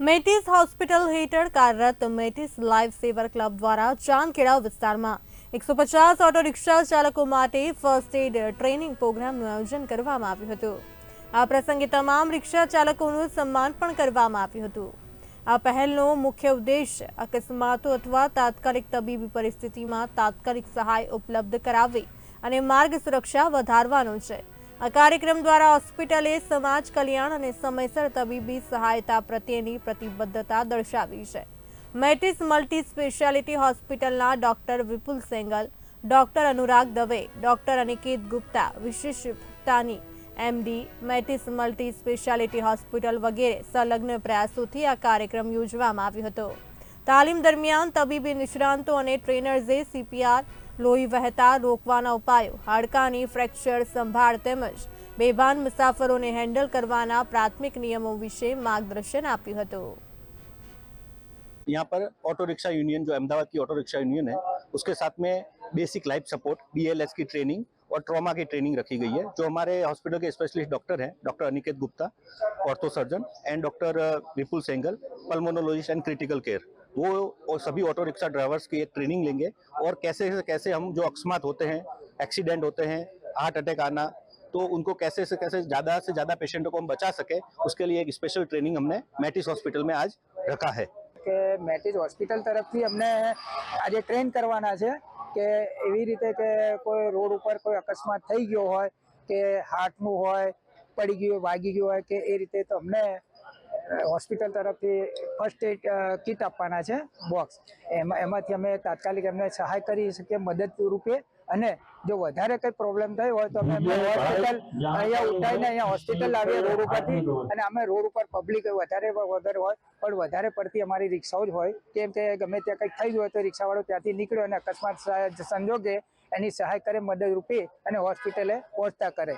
મેટિસ hospital હેઠળ કાર્યરત મેટિસ life સેવર club દ્વારા ચાંદખેડા વિસ્તારમાં એકસો પચાસ ઓટો રિક્ષા ચાલકો માટે ફર્સ્ટ એડ ટ્રેનિંગ પ્રોગ્રામનું આયોજન કરવામાં આવ્યું હતું. આ પ્રસંગે તમામ રિક્ષા ચાલકોનું સન્માન પણ કરવામાં આવ્યું હતું. આ પહેલનો મુખ્ય ઉદ્દેશ અકસ્માતો અથવા તાત્કાલિક તબીબી પરિસ્થિતિમાં તાત્કાલિક સહાય ઉપલબ્ધ કરાવવી અને માર્ગ સુરક્ષા વધારવાનો છે. આ કાર્યક્રમ દ્વારા હોસ્પિટલે સમાજ કલ્યાણ અને સમયસર તબીબી સહાયતા પ્રત્યેની પ્રતિબદ્ધતા દર્શાવી છે. મેટ્રિસ મલ્ટી સ્પેશિયાલિટી હોસ્પિટલના doctor Vipul Sengal, doctor Anurag Dave, doctor Aniket Gupta વિશિષ્ટતાની MD Metis multi speciality hospital વગેરે સંલગ્ન પ્રયાસોથી આ કાર્યક્રમ યોજવામાં આવ્યો હતો. તાલીમ દરમિયાન તબીબી નિષ્ણાંતો અને ટ્રેનર્સે સીપીઆર લોહી વહેતા રોકવાના ઉપાયો હાડકાની ફ્રેક્ચર સંભાળ તેમજ બેભાન મુસાફરોને હેન્ડલ કરવાના પ્રાથમિક નિયમો વિશે માર્ગદર્શન આપ્યું હતું यहाँ पर ऑटो रिक्शा यूनियन जो अहमदाबाद की ऑटो रिक्शा यूनियन है उसके साथ में बेसिक लाइफ सपोर्ट बीएलएस की ट्रेनिंग और ट्रॉमा की ट्रेनिंग रखी गई है जो हमारे हॉस्पिटल के स्पेशलिस्ट डॉक्टर हैं doctor Aniket Gupta ortho surgeon and doctor Vipul Sengal pulmonologist and critical care वो और सभी ऑटो रिक्शा ड्राइवर्स की एक ट्रेनिंग लेंगे और कैसे से कैसे हम जो अकस्मात होते हैं एक्सीडेंट होते हैं हार्ट अटैक आना तो उनको कैसे से कैसे ज़्यादा से ज़्यादा पेशेंटों को हम बचा सके उसके लिए एक स्पेशल ट्रेनिंग हमने मैटिस हॉस्पिटल में आज रखा है કે મેટિસ હોસ્પિટલ તરફથી અમને આજે ટ્રેન કરવાના છે કે એવી રીતે કે કોઈ રોડ ઉપર કોઈ અકસ્માત થઈ ગયો હોય કે હાર્ટનું હોય પડી ગયું હોય, વાગી ગયું હોય કે એ રીતે તો અમને હોસ્પિટલ તરફથી ફર્સ્ટ એડ કીટ આપવાના છે બોક્સ એમાં એમાંથી અમે તાત્કાલિક એમને સહાય કરી શકીએ મદદ રૂપે અને જો વધારે કંઈ પ્રોબ્લેમ થઈ હોય તો અમે હોસ્પિટલ અહીંયા ઉઠાઈને અહીંયા હોસ્પિટલ લાવીએ રોડ ઉપરથી. અને અમે રોડ ઉપર પબ્લિક વધારે વધારે હોય પણ વધારે પડતી અમારી રિક્ષાઓ જ હોય. કેમ કે ગમે ત્યાં કંઈક થઈ ગયું હોય તો રિક્ષાવાળો ત્યાંથી નીકળ્યો અને અકસ્માત સંજોગે એની સહાય કરે મદદ રૂપે અને હોસ્પિટલે પહોંચતા કરે.